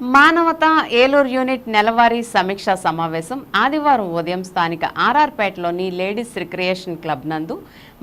మానవత ఏలూరు యూనిట్ నెలవారీ సమీక్షా సమావేశం ఆదివారం ఉదయం స్థానిక ఆర్ఆర్పేటలోని లేడీస్ రిక్రియేషన్ క్లబ్ నందు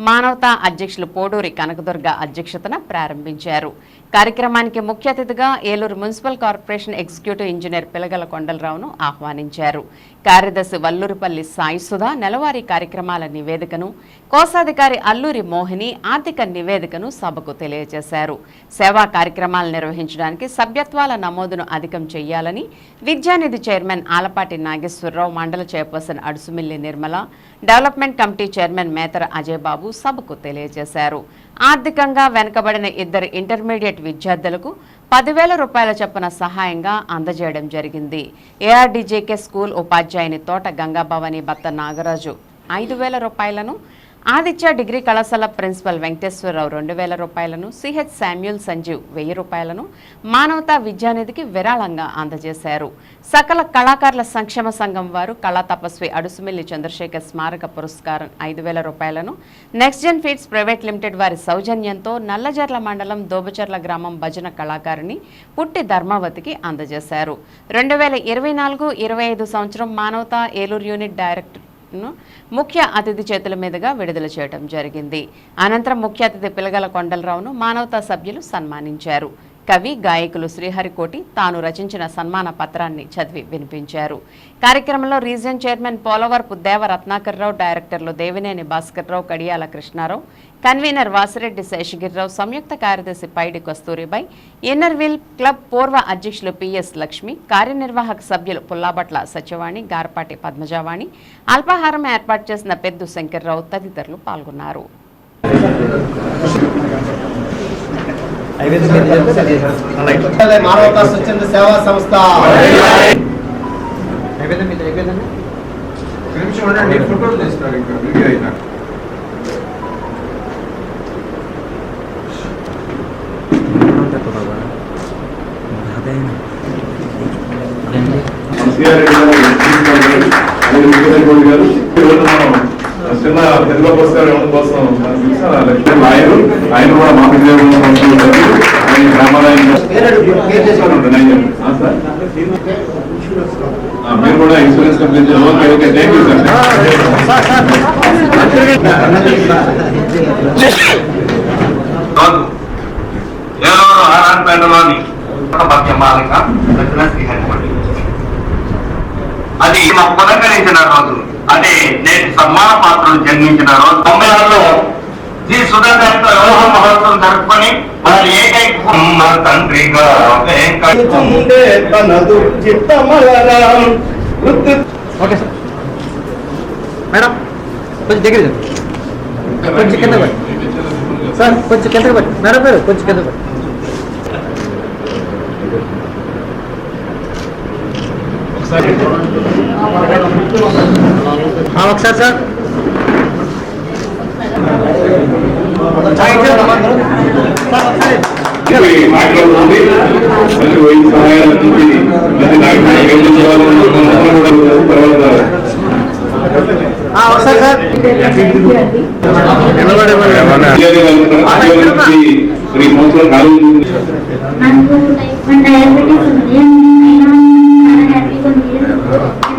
మానవత అధ్యక్షులు పోడూరి కనకదుర్గ అధ్యక్షతన ప్రారంభించారు. కార్యక్రమానికి ముఖ్య అతిథిగా Eluru municipal corporation executive engineer Pilagala కొండలరావును ఆహ్వానించారు. కార్యదర్శి వల్లూరిపల్లి సాయిసుధ నెలవారీ కార్యక్రమాల నివేదికను కోశాధికారి అల్లూరి మోహిని ఆర్థిక నివేదికను సభకు తెలియజేశారు. సేవా కార్యక్రమాలు నిర్వహించడానికి సభ్యత్వాల నమోదును అధికం చేయాలని విద్యానిధి చైర్మన్ ఆలపాటి నాగేశ్వరరావు మండల chairperson Adusumilli Nirmala development committee chairman Methara Ajay Babu సభకు తెలియజేశారు. ఆర్థికంగా వెనుకబడిన ఇద్దరు ఇంటర్మీడియట్ విద్యార్థులకు పదివేల రూపాయల చొప్పున సహాయంగా అందజేయడం జరిగింది. ఏఆర్డీజేకే స్కూల్ ఉపాధ్యాయుని తోట గంగాభవాని భర్త నాగరాజు ఐదు వేల రూపాయలను ఆదిత్య డిగ్రీ కళాశాల ప్రిన్సిపల్ వెంకటేశ్వరరావు రెండు వేల రూపాయలను సిహెచ్ శామ్యూల్ సంజీవ్ వెయ్యి రూపాయలను మానవతా విద్యానిధికి విరాళంగా అందజేశారు. సకల కళాకారుల సంక్షేమ సంఘం వారు కళా తపస్వి అడుసుమిల్లి చంద్రశేఖర్ స్మారక పురస్కారం ఐదు వేల రూపాయలను next gen feeds private limited వారి సౌజన్యంతో నల్లజర్ల మండలం దోబచర్ల గ్రామం భజన కళాకారిణి పుట్టి ధర్మావతికి అందజేశారు. రెండు వేల ఇరవై నాలుగు ఇరవై ఐదు సంవత్సరం మానవతా ఏలూరు యూనిట్ డైరెక్టర్ ను ముఖ్య అతిథి చేతుల మీదుగా విడుదల చేయడం జరిగింది. అనంతరం ముఖ్య అతిథి పిలగల కొండలరావును మానవతా సభ్యులు సన్మానించారు. కవి గాయకులు శ్రీహరికోటి తాను రచించిన సన్మాన పత్రాన్ని చదివి వినిపించారు. కార్యక్రమంలో రీజియన్ చైర్మన్ పోలవరపు దేవ రత్నాకర్రావు డైరెక్టర్లు దేవినేని భాస్కర్రావు కడియాల కృష్ణారావు కన్వీనర్ వాసిరెడ్డి శేషగిరిరావు సంయుక్త కార్యదర్శి పైడి కస్తూరిబాయ్ ఇన్నర్విల్ క్లబ్ పూర్వ అధ్యక్షులు పిఎస్ లక్ష్మి కార్యనిర్వాహక సభ్యులు పుల్లాబట్ల సత్యవాణి గారపాటి పద్మజావాణి అల్పాహారం ఏర్పాటు చేసిన పెద్దు శంకర్రావు తదితరులు పాల్గొన్నారు. మానవతా స్వచ్ఛంద సేవా సంస్థ ఉండండి ఫోటోలు తీస్తారు ఇంకా వీడియో అయినా చిన్న పెద్ద కోసం లక్ష్మణ్ ఆయన కూడా మా ఆయన గ్రామాలయం మీరు కూడా insurance company okay okay thank you రోజు. ఏలూరు అది మాకు రోజు నేటి సన్మాన పాత్రలు జన్మించిన రోజు. తొమ్మిది శ్రీ సుధాకర్తో వివాహ మహోత్సవం జరుపుకొని వారి ఏకైక తండ్రిగా ఓకే సార్. మేడం కొంచెం దగ్గర. కొంచెం కింద పడి సార్ కొంచెం కిందకి పడి మేడం గారు కొంచెం కింద పడి ఒకసారి సార్. మాట్లాడుతుంది మళ్ళీ వైద్య సహాయాలు అందించి మళ్ళీ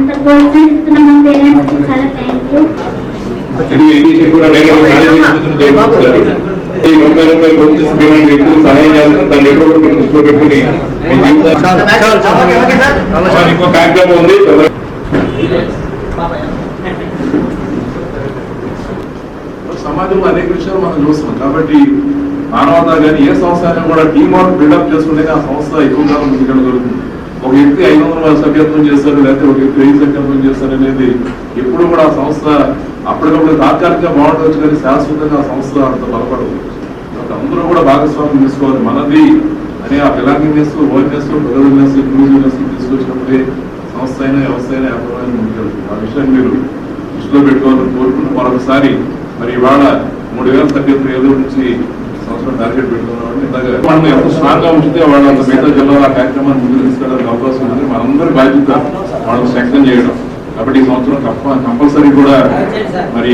నాకు ప్రోత్సహిస్తున్న మా చాలా థ్యాంక్ యూ వచ్చేసి రూపాయలు ఎక్కువ సహాయం చేస్తున్న దాన్ని ఎప్పుడు దృష్టిలో పెట్టుకుని ఇంకో కార్యక్రమం ఉంది సమాజంలో అనేక విషయాలు మనం చూస్తున్నాం కాబట్టి మానవత కానీ ఏ సంస్థ అయినా కూడా టీమ్ వర్క్ బిల్డప్ చేసుకుంటే ఆ సంస్థ ఎక్కువ కాలం ముందుకెళ్ళ దొరుకుతుంది ఒక వ్యక్తి ఐదు వందల సభ్యత్వం చేస్తారు లేకపోతే ఒక వ్యక్తి వెయ్యి సభ్యత్వం చేస్తారు అనేది ఎప్పుడు కూడా ఆ సంస్థ అప్పటికప్పుడు తాత్కాలికంగా బాగుండవచ్చు కానీ శాశ్వతంగా ఆ సంస్థ అంత బలపడదు అందరూ కూడా భాగస్వామ్యం తీసుకోవాలి మనది అనే ఆ బిలాంగింగ్నెస్ ఓర్నెస్ ప్రొడక్టివ్నెస్ ఇంక్లూజివ్నెస్ తీసుకొచ్చినప్పుడే సంస్థ అయినా వ్యవస్థ అయినా వ్యాపారమైన ముందుకెళ్తుంది ఆ విషయాన్ని మీరు దృష్టిలో పెట్టుకోవాలని కోరుకుంటూ మరొకసారి మరి ఇవాళ మూడు వేల సభ్యత్వం ఏదో నుంచి సంవత్సరం టార్గెట్ పెట్టుకున్నాం మనం ఎంత స్ట్రాంగ్గా ఉంచితే వాళ్ళు అంత మిగతా జిల్లాలో ఆ కార్యక్రమాన్ని ముందుకు తీసుకెళ్ళడానికి అవకాశం ఉంది. మనందరి బాధ్యత వాళ్ళని శక్తం చేయడం. కాబట్టి ఈ సంవత్సరం కంప- కంపల్సరీ కూడా మరి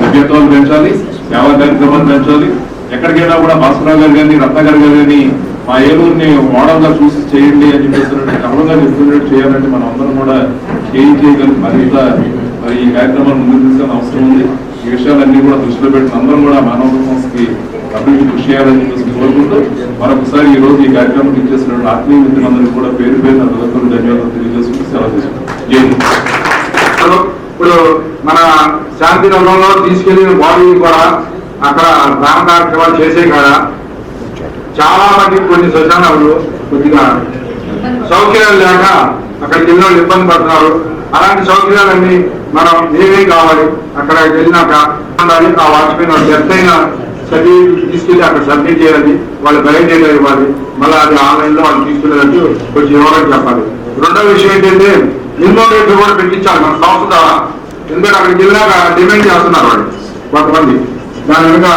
సభ్యత్వాలు పెంచాలి సేవా కార్యక్రమాలు పెంచాలి. ఎక్కడికైనా కూడా భాస్కరావు గారు కానీ రత్నగారు గారు కానీ మా ఏలూరుని మోడల్గా చూసి చేయండి అని చెప్పేసినట్టు సంఘాలు ఇంప్లిమెంట్ చేయాలంటే మనం అందరం కూడా చేయి చేయగలం. మరింత మరి ఈ కార్యక్రమాన్ని ముందుకు అవసరం ఉంది. ఈ విషయాలన్నీ కూడా దృష్టిలో పెట్టిన అందరం కూడా మానవ సంస్థకి అభివృద్ధి కృషి చేయాలని చెప్పేసి కోరుకుంటూ మరొకసారి ఈ రోజు ఈ కార్యక్రమం ఇచ్చేసినటువంటి ఆత్మీయ మిత్రులందరికీ కూడా పేరు పేరు నా ధన్యవాదాలు తెలియజేసుకుని సెలవు తీసుకుంటాం. ఇప్పుడు మన శాంతి నగరంలో తీసుకెళ్ళిన బాడీని కూడా అక్కడ దాన కార్యక్రమాలు చేసే కాడ చాలా మంది కొన్ని శ్మశానాలు కొద్దిగా సౌకర్యాలు లేక అక్కడ వెళ్ళిన వాళ్ళు ఇబ్బంది పడుతున్నారు. అలాంటి సౌకర్యాలన్నీ మనం ఏమేమి కావాలి? అక్కడ వెళ్ళినాక ఆ వాచ్మెన్ డెత్ అయిన సర్టిఫికేట్ తీసుకెళ్ళి అక్కడ సబ్మిట్ చేయాలి వాళ్ళు బయట ఇవ్వాలి మళ్ళీ అది ఆన్లైన్లో వాళ్ళు తీసుకెళ్ళేటట్టు కొంచెం వివరం చెప్పాలి. రెండో విషయం ఏంటంటే మినిమం రేట్లు కూడా పెట్టించాలి మన సంస్థ ఎందుకంటే అక్కడికి వెళ్ళాక డిమాండ్ చేస్తున్నారు వాళ్ళు కొంతమంది. దాని వెనుక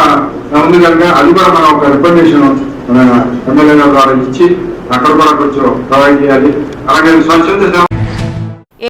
ఉంది కనుక అది కూడా మనం ఒక రికమెండేషన్ ఎమ్మెల్యే గారు ద్వారా ఇచ్చి అక్కడ కూడా కొంచెం ప్రొవైడ్ చేయాలి. అలాగే స్వచ్ఛంద సేవ